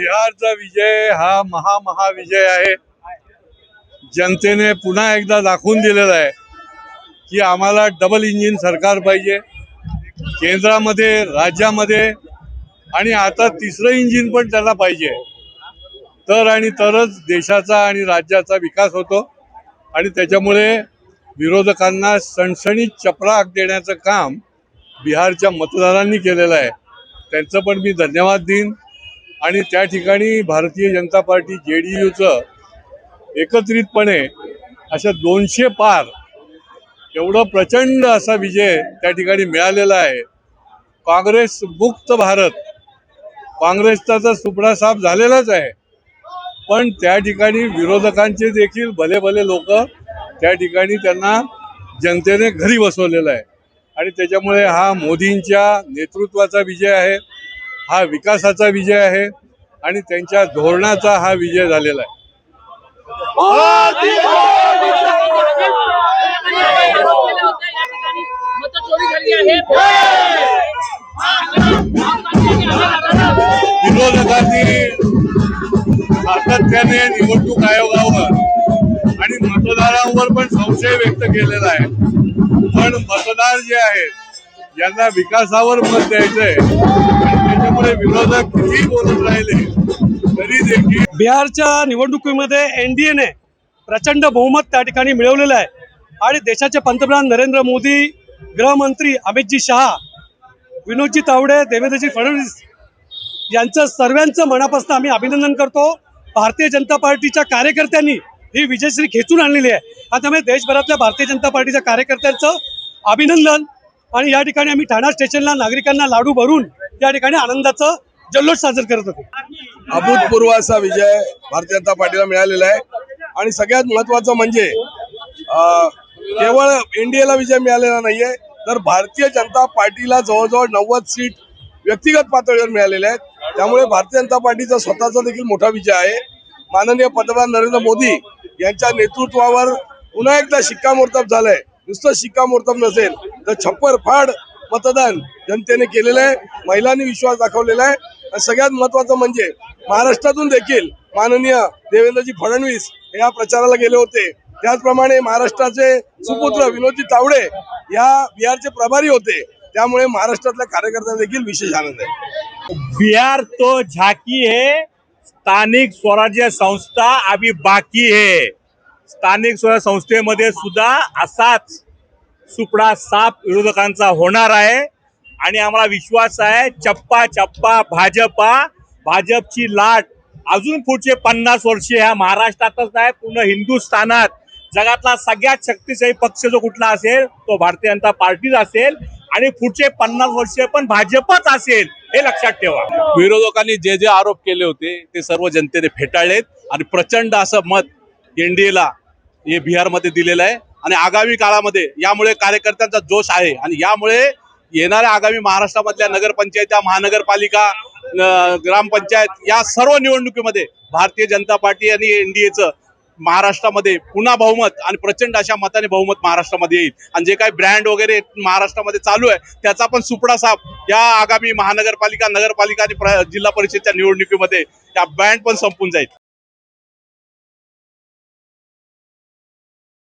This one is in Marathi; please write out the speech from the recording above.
बिहारचा विजय हा महामहाविजय आहे. जनतेने पुन्हा एकदा दाखवून दिलेला आहे की आम्हाला डबल इंजिन सरकार पाहिजे. केंद्रामध्ये राज्यामध्ये आणि आता तिसरं इंजिन पण त्याला पाहिजे. तर आणि तरच देशाचा आणि राज्याचा विकास होतो. आणि त्याच्यामुळे विरोधकांना सणसणीत चपराक देण्याचं काम बिहारच्या मतदारांनी केलेलं आहे. त्यांचं पण मी धन्यवाद देईन. आणि त्या ठिकाणी भारतीय जनता पार्टी जे डी यूचं एकत्रितपणे अशा दोनशे पार एवढं प्रचंड असा विजय त्या ठिकाणी मिळालेला आहे. काँग्रेस मुक्त भारत काँग्रेसचा तर सुपडा साफ झालेलाच आहे. पण त्या ठिकाणी विरोधकांचे देखील भले भले लोक त्या ठिकाणी त्यांना जनतेने घरी बसवलेलं आहे. आणि त्याच्यामुळे हा मोदींच्या नेतृत्वाचा विजय आहे. हा विकासाचा विजय आहे आणि त्यांच्या धोरणाचा हा विजय झालेला आहे. विरोधकांनी सातत्याने निवडणूक आयोगावर आणि मतदारांवर पण संशय व्यक्त केलेला आहे. पण मतदार जे आहेत यांना विकासावर मत द्यायचंय. त्यामुळे विरोधक किती बोलत राहिले तरी देखील बिहारच्या निवडणुकीमध्ये एन डी एने प्रचंड बहुमत त्या ठिकाणी मिळवलेलं आहे. आणि देशाचे पंतप्रधान नरेंद्र मोदी गृहमंत्री अमितजी शहा विनोदजी तावडे देवेंद्रजी फडणवीस यांचं सर्वांचं मनापासून आम्ही अभिनंदन करतो. भारतीय जनता पार्टीच्या कार्यकर्त्यांनी ही विजयश्री खेचून आणलेली आहे. आणि त्यामुळे देशभरातल्या भारतीय जनता पार्टीच्या कार्यकर्त्यांचं अभिनंदन. आणि या ठिकाणी आम्ही ठाणा स्टेशनला नागरिकांना लाडू भरून या ठिकाणी आनंदाचं जल्लोष साजरा करत होतो. अभूतपूर्व असा विजय भारतीय जनता पार्टीला मिळालेला आहे. आणि सगळ्यात महत्वाचं म्हणजे केवळ एनडीएला विजय मिळालेला नाहीये तर भारतीय जनता पार्टीला जवळजवळ नव्वद सीट व्यक्तिगत पातळीवर मिळालेल्या आहेत. त्यामुळे भारतीय जनता पार्टीचा स्वतःचा देखील मोठा विजय आहे. माननीय पंतप्रधान नरेंद्र मोदी यांच्या नेतृत्वावर पुन्हा एकदा शिक्कामोर्तब झालंय. नुसतं शिक्कामोर्तब नसेल तर छप्पर फाड मतदान जनतेने केलेलं आहे महिलांनी विश्वास दाखवलेला आहे. आणि सगळ्यात महत्वाचं म्हणजे महाराष्ट्रातून देखील माननीय देवेंद्रजी फडणवीस या प्रचाराला गेले होते. त्याचप्रमाणे महाराष्ट्राचे सुपुत्र विनोदजी तावडे या बिहारचे प्रभारी होते. त्यामुळे महाराष्ट्रातल्या कार्यकर्त्यांना देखील विशेष आनंद आहे. बिहार तो झाकी है स्थानिक स्वराज्य संस्था आम्ही बाकी है. स्थानिक स्वराज्य संस्थेमध्ये सुद्धा असाच सुपडा साप विरोधकांचा होणार आहे. आणि आम्हाला विश्वास आहे चप्पा चप्पा भाजपा भाजपची लाट अजून पुढचे पन्नास वर्षे ह्या महाराष्ट्रातच नाही पूर्ण हिंदुस्थानात. जगातला सगळ्यात शक्तिशाली पक्ष जो कुठला असेल तो भारतीय जनता पार्टीच असेल. आणि पुढचे पन्नास वर्षे पण भाजपच असेल हे लक्षात ठेवा. विरोधकांनी जे जे आरोप केले होते ते सर्व जनतेने फेटाळलेत. आणि प्रचंड असं मत एनडीएला हे बिहारमध्ये दिलेलं आहे. आणि आगामी काळामध्ये यामुळे कार्यकर्त्यांचा जोश आहे. आणि यामुळे येणाऱ्या आगामी महाराष्ट्रामधल्या नगरपंचायत्या महानगरपालिका ग्रामपंचायत या सर्व निवडणुकीमध्ये भारतीय जनता पार्टी आणि एनडीएचं महाराष्ट्रामध्ये पुन्हा बहुमत आणि प्रचंड अशा मताने बहुमत महाराष्ट्रामध्ये येईल. आणि जे काही ब्रँड वगैरे महाराष्ट्रामध्ये चालू आहे त्याचा पण सुपडा साफ या आगामी महानगरपालिका नगरपालिका आणि प्र- जिल्हा परिषदच्या निवडणुकीमध्ये त्या बँड पण संपून जाईल.